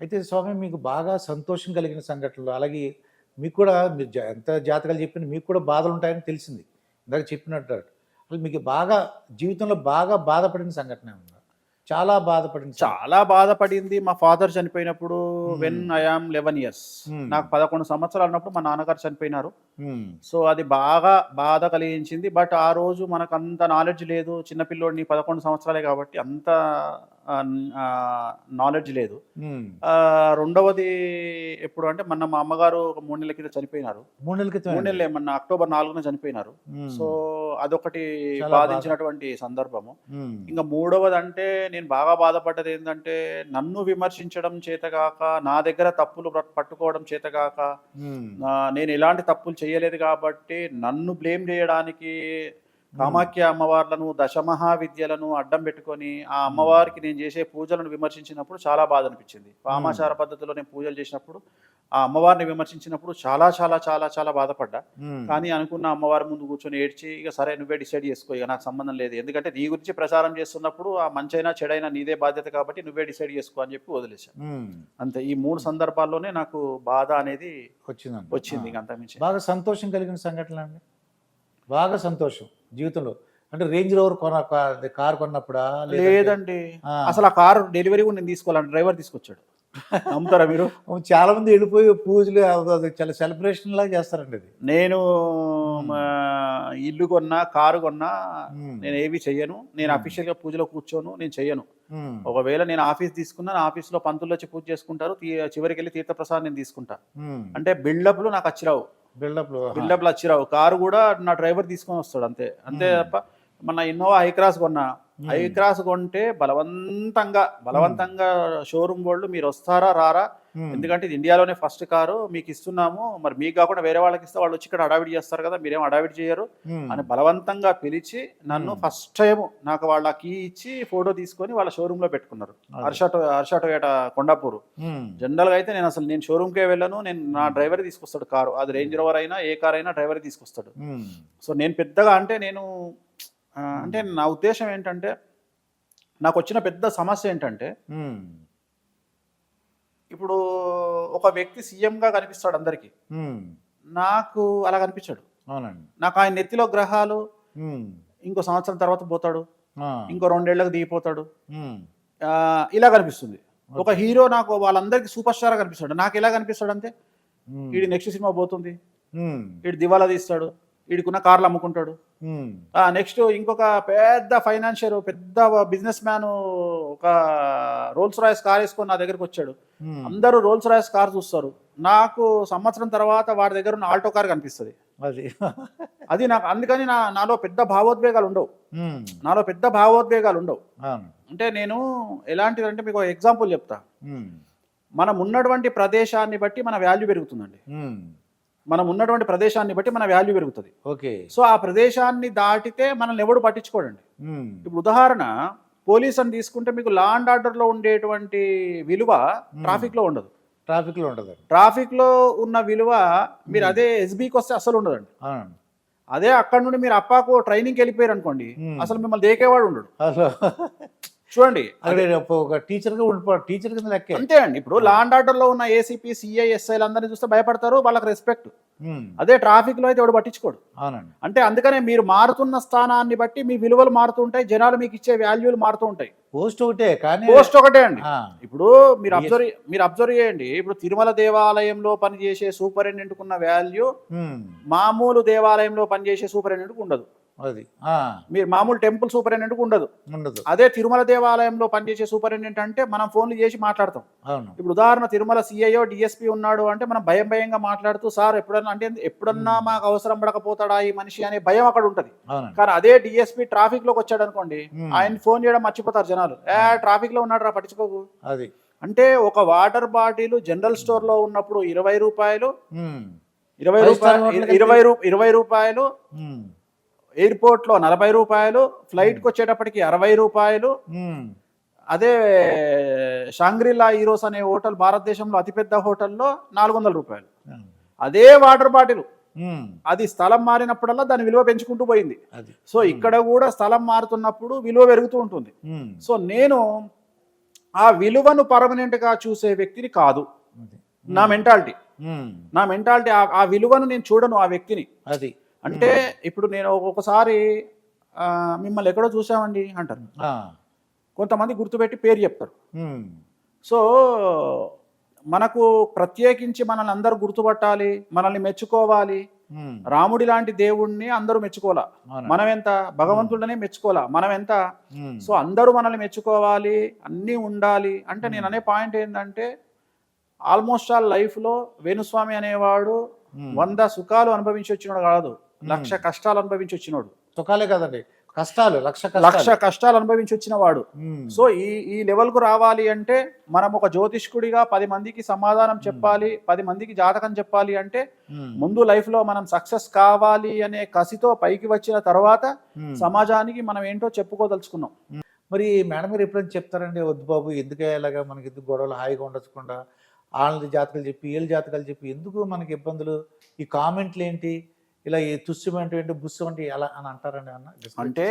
అయితే స్వామి మీకు బాగా సంతోషం కలిగిన సంఘటనలు అలాగే మీకు కూడా మీరు ఎంత జాతకాలు చెప్పినా మీకు కూడా బాధలు ఉంటాయని తెలిసింది ఇందాక చెప్పినట్టు అసలు మీకు బాగా జీవితంలో బాగా బాధపడిన సంఘటన ఉందా చాలా సంఘటన. చాలా బాధపడింది మా ఫాదర్ చనిపోయినప్పుడు. When I am eleven years. నాకు పదకొండు సంవత్సరాలు ఉన్నప్పుడు మా నాన్నగారు చనిపోయినారు సో అది బాగా బాధ కలిగించింది. బట్ ఆ రోజు మనకు అంత నాలెడ్జ్ లేదు. చిన్నపిల్లోడిని పదకొండు సంవత్సరాలే కాబట్టి అంత నాలెడ్జ్ లేదు. రెండవది ఎప్పుడు అంటే మొన్న మా అమ్మగారు ఒక మూడు నెలల కింద చనిపోయినారు. మూడు నెలల మూడు నెలలే మొన్న అక్టోబర్ నాలుగున చనిపోయినారు. సో అదొకటి బాధించినటువంటి సందర్భము. ఇంకా మూడవది అంటే నేను బాగా బాధపడ్డది ఏంటంటే నన్ను విమర్శించడం చేతగాక నా దగ్గర తప్పులు పట్- పట్టుకోవడం చేతగాక నేను ఎలాంటి తప్పులు చేయలేదు కాబట్టి నన్ను బ్లేమ్ చేయడానికి కామాఖ్య అమ్మవార్లను దశమహా విద్యలను అడ్డం పెట్టుకొని ఆ అమ్మవారికి నేను చేసే పూజలను విమర్శించినప్పుడు చాలా బాధ అనిపించింది. వామాచార పద్ధతిలో నేను పూజలు చేసినప్పుడు ఆ అమ్మవారిని విమర్శించినప్పుడు చాలా చాలా చాలా చాలా బాధపడ్డా. కానీ అనుకున్న అమ్మవారి ముందు కూర్చొని ఏడ్చి ఇక సరే నువ్వే డిసైడ్ చేసుకో ఇక నాకు సంబంధం లేదు. ఎందుకంటే నీ గురించి ప్రచారం చేస్తున్నప్పుడు ఆ మంచైనా చెడైనా నీదే బాధ్యత కాబట్టి నువ్వే డిసైడ్ చేసుకో అని చెప్పి వదిలేశాను అంతే. ఈ మూడు సందర్భాల్లోనే నాకు బాధ అనేది వచ్చింది. ఇంక అంతమించి బాగా సంతోషం కలిగిన సంఘటన అండి. బాగా సంతోషం. జీవితంలో? అంటే రేంజ్ రోవర్ కొన కారు కొన్నప్పుడా? లేదండి. అసలు ఆ కారు డెలివరీ కూడా నేను తీసుకోవాలని డ్రైవర్ తీసుకొచ్చాడు. నమ్ముతారా మీరు? చాలా మంది వెళ్ళిపోయి పూజలు చాలా సెలబ్రేషన్ లాగా చేస్తారండి అది. నేను ఇల్లు కొన్నా కారు కొన్నా నేను ఏవి చెయ్యను. నేను. అఫీషియల్గా పూజలో కూర్చోను నేను చెయ్యను. ఒకవేళ నేను ఆఫీస్ తీసుకున్నా నా ఆఫీస్లో పంతులు వచ్చి పూజ చేసుకుంటారు చివరికి వెళ్ళి తీర్థప్రసాద్ నేను తీసుకుంటా. అంటే బిల్డప్లు నాకు వచ్చిరావు బిల్డప్లు. బిల్డప్లు వచ్చిరావు. కారు కూడా నా డ్రైవర్ తీసుకొని వస్తాడు అంతే. అంతే. తప్ప మన ఇన్నోవా హై క్రాస్ కొన్నా. హై క్రాస్ కొంటే బలవంతంగా బలవంతంగా షోరూమ్ వాళ్ళు మీరు వస్తారా రారా? ఎందుకంటే ఇది ఇండియాలోనే ఫస్ట్ కారు మీకు ఇస్తున్నాము. మరి మీకు కాకుండా వేరే వాళ్ళకి ఇస్తే వాళ్ళు వచ్చి ఇక్కడ అడావిడి చేస్తారు కదా మీరేం అడావిడి చేయరు. ఉమ్, అని బలవంతంగా పిలిచి నన్ను Hmm. ఫస్ట్ టైం నాకు వాళ్ళ కీ ఇచ్చి ఫోటో తీసుకొని వాళ్ళ షోరూమ్లో పెట్టుకున్నారు. అది. హర్ష టో- హర్ష టొయోటా కొండాపూర్. జనరల్గా అయితే నేను అసలు నేను షోరూమ్ కే వెళ్ళను నేను నా డ్రైవర్ తీసుకొస్తాడు కారు. అది రేంజ్ రోవర్ అయినా ఏ కార్ అయినా డ్రైవర్ తీసుకొస్తాడు. సో నేను పెద్దగా అంటే నేను అంటే నా ఉద్దేశం ఏంటంటే నాకు వచ్చిన పెద్ద సమస్య ఏంటంటే ఇప్పుడు ఒక వ్యక్తి సీఎంగా కనిపిస్తాడు అందరికీ. నాకు అలా కనిపించాడు. అవునండి. నాకు ఆయన నెత్తిలో గ్రహాలు ఇంకో సంవత్సరం తర్వాత పోతాడు. ఇంకో రెండేళ్ళకు దిగిపోతాడు. ఇలా కనిపిస్తుంది. ఒక హీరో నాకు వాళ్ళందరికీ సూపర్ స్టార్ కనిపిస్తాడు. నాకు ఎలా కనిపిస్తాడు అంతే ఉమ్, వీడి నెక్స్ట్ సినిమా పోతుంది. వీడు దివాలా తీస్తాడు. వీడికున్న కార్లు అమ్ముకుంటాడు. నెక్స్ట్ ఇంకొక పెద్ద ఫైనాన్షియర్ పెద్ద బిజినెస్ మ్యాన్ ఒక రోల్స్ రాయస్ కార్ వేసుకొని నా దగ్గరికి వచ్చాడు. ఉమ్, అందరూ రోల్స్ రాయస్ కార్ చూస్తారు. నాకు సంవత్సరం తర్వాత వాడి దగ్గర ఉన్న ఆల్టో కార్ కనిపిస్తుంది. అది. అది నాకు అందుకని నా నాలో పెద్ద భావోద్వేగాలు ఉండవు. ఉమ్, నాలో పెద్ద భావోద్వేగాలు ఉండవు. అంటే నేను ఎలాంటిదంటే మీకు ఎగ్జాంపుల్ చెప్తా. ఉమ్, మనం ఉన్నటువంటి ప్రదేశాన్ని బట్టి మన వాల్యూ పెరుగుతుందండి. మనం ఉన్నటువంటి ప్రదేశాన్ని బట్టి మన వాల్యూ పెరుగుతుంది. ఓకే సో ఆ ప్రదేశాన్ని దాటితే మనల్ని ఎవడు పట్టించుకోడండి. ఇప్పుడు ఉదాహరణ పోలీస్ అని తీసుకుంటే మీకు లా అండ్ ఆర్డర్లో ఉండేటువంటి విలువ ట్రాఫిక్లో ఉండదు. ట్రాఫిక్లో ఉండదు ట్రాఫిక్లో ఉన్న విలువ మీరు అదే ఎస్బీకి వస్తే అసలు ఉండదండి. అదే అక్కడ నుండి మీరు అప్పాకు ట్రైనింగ్కి వెళ్ళిపోయారు అనుకోండి. అసలు మిమ్మల్ని దేకేవాడు ఉండడు. అసలు చూడండి అక్కడ ఒక టీచర్ ఉండిపో టీచర్ కింద లెక్కే. అంతే అండి. ఇప్పుడు లా అండ్ ఆర్డర్లో ఉన్న ఏసీపీ సిఐ ఎస్ఐలు అందరినీ చూస్తే భయపడతారు వాళ్ళకి రెస్పెక్ట్ అదే ట్రాఫిక్లో అయితే ఎవడు పట్టించుకోడు. అవునండి. అంటే అందుకనే మీరు మారుతున్న స్థానాన్ని బట్టి మీ విలువలు మారుతూ ఉంటాయి జనాలు మీకు ఇచ్చే వాల్యూలు మారుతూ ఉంటాయి. పోస్ట్ ఒకటే కానీ పోస్ట్ ఒకటే అండి. ఇప్పుడు మీరు అబ్జర్వ్ మీరు అబ్జర్వ్ చేయండి. ఇప్పుడు తిరుమల దేవాలయంలో పనిచేసే సూపరింటెండెంట్కి ఉన్న వాల్యూ మామూలు దేవాలయంలో పనిచేసే సూపరింటెండెంట్కి ఉండదు. అది. మీరు మామూలు టెంపుల్ సూపరింటెండెంట్కి ఉండదు. ఉండదు. అదే తిరుమల దేవాలయంలో పనిచేసే సూపరింటెండెంట్ అంటే మనం ఫోన్లు చేసి మాట్లాడతాం. అవును. ఇప్పుడు ఉదాహరణ తిరుమల సిఐఓ డిఎస్పీ ఉన్నాడు అంటే మనం భయం భయంగా మాట్లాడుతూ సార్ ఎప్పుడన్నా అంటే ఎప్పుడన్నా మాకు అవసరం పడకపోతాడా ఈ మనిషి? అనే భయం అక్కడ ఉంటుంది. కానీ అదే డిఎస్పీ ట్రాఫిక్లోకి వచ్చాడు అనుకోండి. ఆయన ఫోన్ చేయడం మర్చిపోతారు జనాలు. ఏ ట్రాఫిక్లో ఉన్నాడు రా పట్టించుకోకు. అది. అంటే ఒక వాటర్ బాటిల్ జనరల్ స్టోర్లో ఉన్నప్పుడు ఇరవై రూపాయలు ఇరవై రూపాయలు ఇరవై రూపాయలు ఉమ్, ఎయిర్పోర్ట్లో నలభై రూపాయలు ఫ్లైట్కి వచ్చేటప్పటికి అరవై రూపాయలు. ఉమ్, అదే షాంగ్రిలా ఈరోస్ అనే హోటల్ భారతదేశంలో అతిపెద్ద హోటల్లో నాలుగు వందల రూపాయలు. అవును. అదే వాటర్ బాటిల్. అది స్థలం మారినప్పుడల్లా దాని విలువ పెంచుకుంటూ పోయింది. సో ఇక్కడ కూడా స్థలం మారుతున్నప్పుడు విలువ పెరుగుతూ ఉంటుంది. సో నేను ఆ విలువను పర్మనెంట్గా చూసే వ్యక్తిని కాదు. నా మెంటాలిటీ. నా మెంటాలిటీ ఆ విలువను నేను చూడను ఆ వ్యక్తిని. అది. అంటే ఇప్పుడు నేను ఒకసారి ఆ, మిమ్మల్ని ఎక్కడో చూసామండి అంటారు. కొంతమంది గుర్తుపెట్టి పేరు చెప్తారు. సో మనకు ప్రత్యేకించి మనల్ని అందరూ గుర్తుపట్టాలి మనల్ని మెచ్చుకోవాలి. రాముడి లాంటి దేవుణ్ణి అందరూ మెచ్చుకోవాలా. మనం ఎంత భగవంతుడనే మెచ్చుకోవాలా మనం ఎంత. సో అందరూ మనల్ని మెచ్చుకోవాలి అన్నీ ఉండాలి అంటే నేను అనే పాయింట్ ఏంటంటే ఆల్మోస్ట్ ఆల్ లైఫ్లో వేణుస్వామి అనేవాడు. వంద సుఖాలు అనుభవించి వచ్చినోడు కాదు లక్ష కష్టాలు అనుభవించి వచ్చినోడు. సుఖాలే కదండి. కష్టాలు లక్ష లక్ష కష్టాలు అనుభవించి వచ్చిన వాడు. సో ఈ ఈ లెవెల్కు రావాలి అంటే మనం ఒక జ్యోతిష్కుడిగా పది మందికి సమాధానం చెప్పాలి పది మందికి జాతకం చెప్పాలి అంటే. ముందు లైఫ్లో మనం సక్సెస్ కావాలి అనే కసితో పైకి వచ్చిన తర్వాత. సమాజానికి మనం ఏంటో చెప్పుకోదలుచుకున్నాం. మరి మేడం గారు ఎప్పుడైనా చెప్తారండి వద్దు బాబు ఎందుకు ఇలాగా మనకి ఎందుకు గొడవలు హాయిగా ఉండొచ్చకుండా? వాళ్ళ జాతకాలు చెప్పి వీళ్ళ జాతకాలు చెప్పి ఎందుకు మనకి ఇబ్బందులు? ఈ కామెంట్లు ఏంటి? ఇలా ఈ తుస్సు అంటే ఏంటి బుస్సు అంటే ఎలా అని అంటారండి అన్న అంటే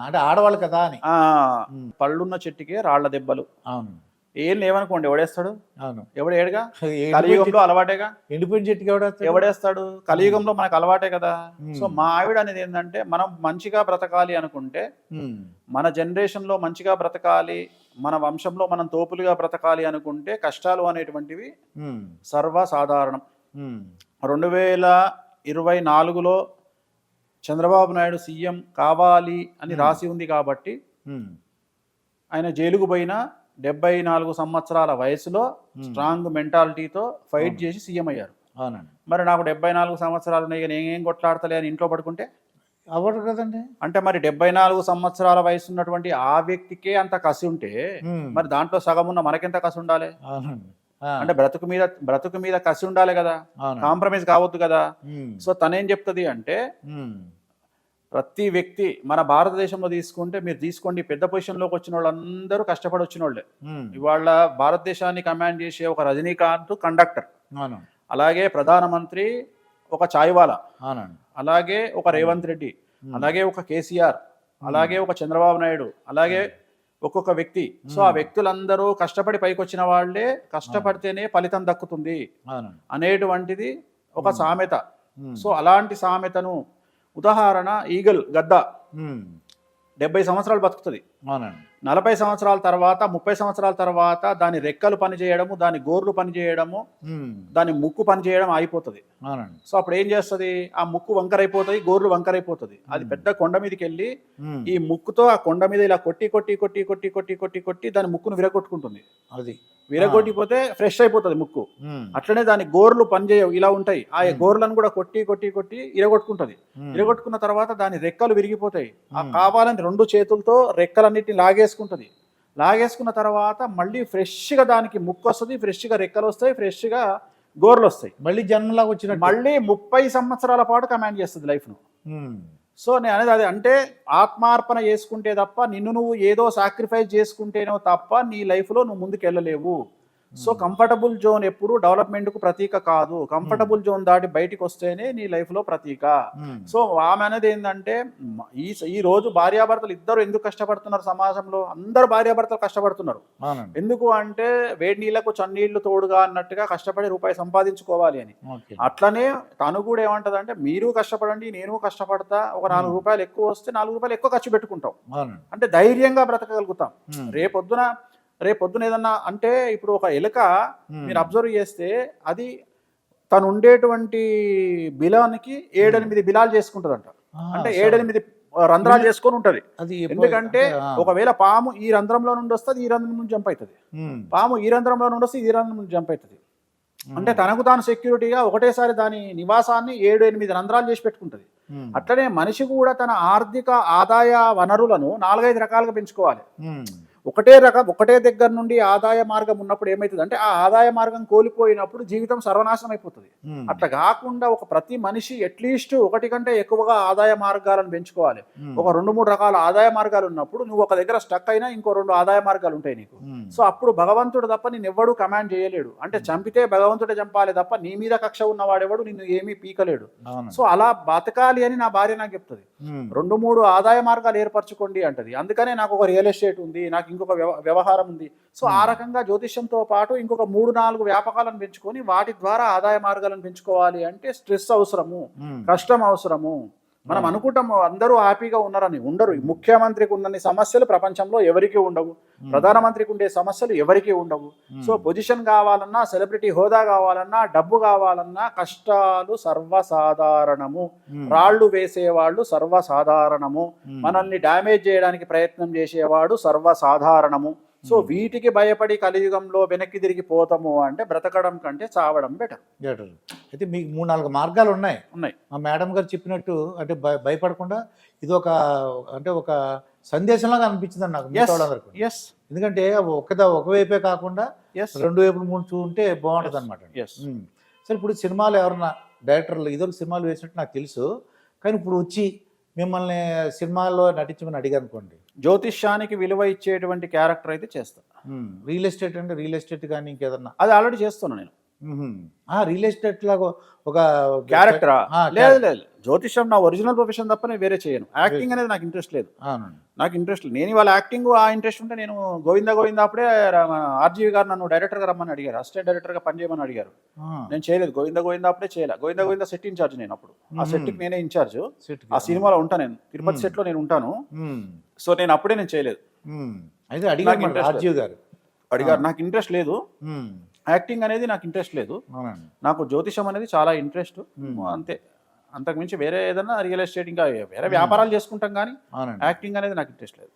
అంటే ఆడవాళ్ళు కదా అని. పళ్ళున్న చెట్టుకే రాళ్ళ దెబ్బలు అవును ఏం లేవనుకోండి ఎవడేస్తాడు అవును ఎవడు ఏడుగా కలియుగంలో అలవాటేగా ఎండిపోయిన చెట్టుకి ఎవడేస్తాడు? ఎవడేస్తాడు కలియుగంలో మనకు అలవాటే కదా. సో మా ఆవిడ అనేది ఏంటంటే మనం మంచిగా బ్రతకాలి అనుకుంటే. మన జనరేషన్లో మంచిగా బ్రతకాలి మన వంశంలో మనం తోపులుగా బ్రతకాలి అనుకుంటే కష్టాలు అనేటువంటివి. సర్వసాధారణం. రెండు వేల ఇరవై నాలుగులో చంద్రబాబు నాయుడు సీఎం కావాలి అని. రాసి ఉంది కాబట్టి. ఆయన జైలుకు పోయిన డెబ్బై నాలుగు సంవత్సరాల వయసులో. స్ట్రాంగ్ మెంటాలిటీతో ఫైట్. చేసి సీఎం అయ్యారు అవునండి మరి నాకు డెబ్బై నాలుగు సంవత్సరాలు ఉన్నాయి నేనేం కొట్లాడతలే అని ఇంట్లో పడుకుంటే అవ్వడు కదండి అంటే మరి డెబ్బై నాలుగు సంవత్సరాల వయసు ఉన్నటువంటి ఆ వ్యక్తికే అంత కసి ఉంటే. మరి దాంట్లో సగం ఉన్న మనకెంత కసి ఉండాలి అవునండి అంటే బ్రతుకు మీద బ్రతుకు మీద కసి ఉండాలి కదా. కాంప్రమైజ్ కావద్దు కదా. సో తనేం చెప్తుంది అంటే. ప్రతి వ్యక్తి మన భారతదేశంలో తీసుకుంటే మీరు తీసుకోండి పెద్ద పొజిషన్లోకి వచ్చిన వాళ్ళందరూ కష్టపడి వచ్చిన వాళ్ళే. ఇవాళ భారతదేశాన్ని కమాండ్ చేసే ఒక రజనీకాంత్ కండక్టర్. అలాగే ప్రధానమంత్రి ఒక చాయ్వాలా. అలాగే ఒక రేవంత్ రెడ్డి. అలాగే ఒక కేసీఆర్. అలాగే ఒక చంద్రబాబు నాయుడు. అలాగే ఒక్కొక్క వ్యక్తి సో ఆ. వ్యక్తులందరూ కష్టపడి పైకి వచ్చిన వాళ్ళే కష్టపడితేనే ఫలితం దక్కుతుంది అనేటువంటిది ఒక. సామెత. సో అలాంటి సామెతను ఉదాహరణ ఈగల్ గద్ద. డెబ్బై సంవత్సరాలు బతుకుతుంది అవునండి నలభై సంవత్సరాల తర్వాత ముప్పై సంవత్సరాల తర్వాత దాని రెక్కలు పనిచేయడము దాని గోర్లు పనిచేయడము. దాని ముక్కు పనిచేయడం అయిపోతుంది సో అప్పుడు ఏం చేస్తుంది ఆ ముక్కు వంకరైపోతుంది గోర్లు వంకరైపోతుంది అది. పెద్ద కొండ మీదకి వెళ్ళి. ఈ ముక్కుతో ఆ కొండ మీద ఇలా కొట్టి కొట్టి కొట్టి కొట్టి కొట్టి కొట్టి కొట్టి దాని ముక్కును విరగొట్టుకుంటుంది అది విరగొట్టిపోతే ఫ్రెష్ అయిపోతుంది ముక్కు. అట్లనే దాని గోర్లు పనిచేయవు ఇలా ఉంటాయి ఆ. గోర్లను కూడా కొట్టి కొట్టి కొట్టి ఇరగొట్టుకుంటుంది. ఇరగొట్టుకున్న తర్వాత దాని రెక్కలు విరిగిపోతాయి ఆ. కావాలని రెండు చేతులతో రెక్కలన్నిటిని లాగేసుకుంటుంది. లాగేసుకున్న తర్వాత మళ్ళీ ఫ్రెష్గా దానికి ముక్కు వస్తుంది ఫ్రెష్గా రెక్కలు వస్తాయి ఫ్రెష్గా గోర్లు వస్తాయి. మళ్ళీ జన్మలాగా వచ్చినట్టు. మళ్ళీ ముప్పై సంవత్సరాల పాటు కమాండ్ చేస్తుంది లైఫ్ను. సో నేను అనేది అదే అంటే ఆత్మార్పణ చేసుకుంటే తప్ప నిన్ను నువ్వు ఏదో సాక్రిఫైస్ చేసుకుంటేనో తప్ప నీ లైఫ్లో నువ్వు ముందుకు వెళ్ళలేవు సో కంఫర్టబుల్ జోన్ ఎప్పుడు డెవలప్మెంట్కు ప్రతీక కాదు. కంఫర్టబుల్ జోన్ దాటి బయటికి వస్తేనే నీ లైఫ్లో ప్రతీక. ఉమ్. సో ఆమె అనేది ఏంటంటే ఈ ఈ రోజు భార్యాభర్తలు ఇద్దరు ఎందుకు కష్టపడుతున్నారు సమాజంలో? అందరు భార్యాభర్తలు కష్టపడుతున్నారు. ఎందుకు అంటే వేడి నీళ్ళకు చన్నీళ్ళు తోడుగా అన్నట్టుగా కష్టపడి రూపాయి సంపాదించుకోవాలి అని. అట్లనే తను కూడా ఏమంటది అంటే మీరు కష్టపడండి నేను కష్టపడతా ఒక నాలుగు. రూపాయలు ఎక్కువ వస్తే నాలుగు రూపాయలు ఎక్కువ ఖర్చు పెట్టుకుంటాం. అంటే ధైర్యంగా బ్రతకగలుగుతాం. రేపొద్దున రేపొద్దున ఏదన్నా అంటే ఇప్పుడు ఒక ఎలుక. మీరు అబ్జర్వ్ చేస్తే అది తను ఉండేటువంటి బిలానికి ఏడెనిమిది బిలాలు చేసుకుంటదంట అంటే. ఏడెనిమిది రంధ్రాలు చేసుకొని ఉంటది ఎందుకంటే. ఒకవేళ పాము ఈ రంధ్రంలో నుండి వస్తుంది ఈ రంధ్రం నుంచి జంప్ అవుతుంది. పాము ఈ రంధ్రంలో నుండి వస్తే ఈ రంధ్రం నుంచి జంప్ అవుతుంది. అంటే తనకు తాను సెక్యూరిటీగా ఒకటేసారి దాని నివాసాన్ని ఏడు ఎనిమిది రంధ్రాలు చేసి పెట్టుకుంటుంది. అట్లనే మనిషి కూడా తన ఆర్థిక ఆదాయ వనరులను నాలుగైదు రకాలుగా పెంచుకోవాలి. ఒకటే రకం ఒకటే దగ్గర నుండి ఆదాయ మార్గం ఉన్నప్పుడు ఏమవుతుంది అంటే ఆ ఆదాయ మార్గం కోల్పోయినప్పుడు జీవితం సర్వనాశనం అయిపోతుంది. అట్లా కాకుండా ఒక ప్రతి మనిషి అట్లీస్ట్ ఒకటి కంటే ఎక్కువగా ఆదాయ మార్గాలను పెంచుకోవాలి. ఒక రెండు మూడు రకాల ఆదాయ మార్గాలు ఉన్నప్పుడు నువ్వు ఒక దగ్గర స్టక్ అయినా ఇంకో రెండు ఆదాయ మార్గాలు ఉంటాయి నీకు. సో అప్పుడు భగవంతుడు తప్ప నేను ఎవ్వడు కమాండ్ చేయలేడు. అంటే చంపితే భగవంతుడే చంపాలి తప్ప నీ మీద కక్ష ఉన్నవాడెవడు నిన్ను ఏమీ పీకలేడు. సో అలా బతకాలి అని నా భార్య నాకు చెప్తుంది. రెండు మూడు ఆదాయ మార్గాలు ఏర్పరచుకోండి అంటది. అందుకనే నాకు ఒక రియల్ ఎస్టేట్ ఉంది నాకు ఇంకొక వ్యవ- వ్యవహారం ఉంది. సో ఆ రకంగా జ్యోతిష్యంతో పాటు ఇంకొక మూడు నాలుగు వ్యాపకాలను పెంచుకొని వాటి ద్వారా ఆదాయ మార్గాలను పెంచుకోవాలి అంటే స్ట్రెస్ అవసరము ఉమ్. కష్టం అవసరము. మనం అనుకుంటాము అందరూ హ్యాపీగా ఉన్నారని. ఉండరు. ముఖ్యమంత్రికి ఉన్నన్ని సమస్యలు ప్రపంచంలో ఎవరికీ ఉండవు. ప్రధానమంత్రికి ఉండే సమస్యలు ఎవరికీ ఉండవు. సో పొజిషన్ కావాలన్నా సెలబ్రిటీ హోదా కావాలన్నా డబ్బు కావాలన్నా కష్టాలు సర్వసాధారణము. రాళ్ళు వేసేవాళ్ళు సర్వసాధారణము. మనల్ని డ్యామేజ్ చేయడానికి ప్రయత్నం చేసేవాడు సర్వసాధారణము. సో వీటికి భయపడి కలియుగంలో వెనక్కి తిరిగి పోతాము అంటే బ్రతకడం కంటే చావడం బెటర్ Better. అయితే మీకు మూడు నాలుగు మార్గాలు ఉన్నాయి. ఉన్నాయి. మా మేడం గారు చెప్పినట్టు అంటే భయ- భయపడకుండా ఇది ఒక అంటే ఒక సందేశంలాగా అనిపించింది నాకు వాళ్ళందరికీ ఎస్ ఎందుకంటే ఒకదా ఒకవైపే కాకుండా ఎస్ రెండు వైపులు మూడు చూంటే బాగుంటుంది అనమాట ఎస్ సరే ఇప్పుడు సినిమాలు ఎవరన్నా డైరెక్టర్లు ఇదొక సినిమాలు వేసినట్టు నాకు తెలుసు. కానీ ఇప్పుడు వచ్చి మిమ్మల్ని సినిమాల్లో నటించమని అడిగారు అనుకోండి జ్యోతిష్యానికి విలువ ఇచ్చేటువంటి క్యారెక్టర్ అయితే చేస్తా. రియల్ ఎస్టేట్ అంటే రియల్ ఎస్టేట్ కానీ ఇంకేదన్నా? అది ఆల్రెడీ చేస్తున్నా నేను. రియల్ ఎస్టేట్ లాగా ఒక క్యారెక్టరా? లేదు లేదు జ్యోతిష్యం నా ఒరిజినల్ ప్రొఫెషన్ తప్ప నేను వేరే చేయను. యాక్టింగ్ అనేది నాకు ఇంట్రెస్ట్ లేదు. నాకు ఇంట్రెస్ట్ లేదు. నేను ఇవాళ యాక్టింగ్ ఆ ఇంట్రెస్ట్ ఉంటే నేను గోవింద గోవింద అప్పుడే ఆర్జీవి గారు నన్ను డైరెక్టర్గా రమ్మని అడిగారు. అసిస్టెంట్ డైరెక్టర్గా పనిచేయమని అడిగారు. నేను చేయలేదు. గోవింద గోవింద అప్పుడే చేయలే. గోవింద గోవింద సెట్ ఇన్ఛార్జ్ నేను అప్పుడు. ఆ. సెట్కి నేనే ఇన్ఛార్జ్ ఆ సినిమాలో ఉంటాను నేను. తిరుపతి. సెట్లో నేను ఉంటాను. సో నేను అప్పుడే నేను చేయలేదు. అయితే అడిగారు రాజీవ్ గారు. అడిగారు. నాకు ఇంట్రెస్ట్ లేదు. యాక్టింగ్ అనేది నాకు ఇంట్రెస్ట్ లేదు. నాకు జ్యోతిషం అనేది చాలా ఇంట్రెస్ట్. అంతే. అంతకుమించి వేరే ఏదైనా రియల్ ఎస్టేట్ ఇంకా వేరే వ్యాపారాలు చేసుకుంటాం కానీ యాక్టింగ్ అనేది నాకు ఇంట్రెస్ట్ లేదు.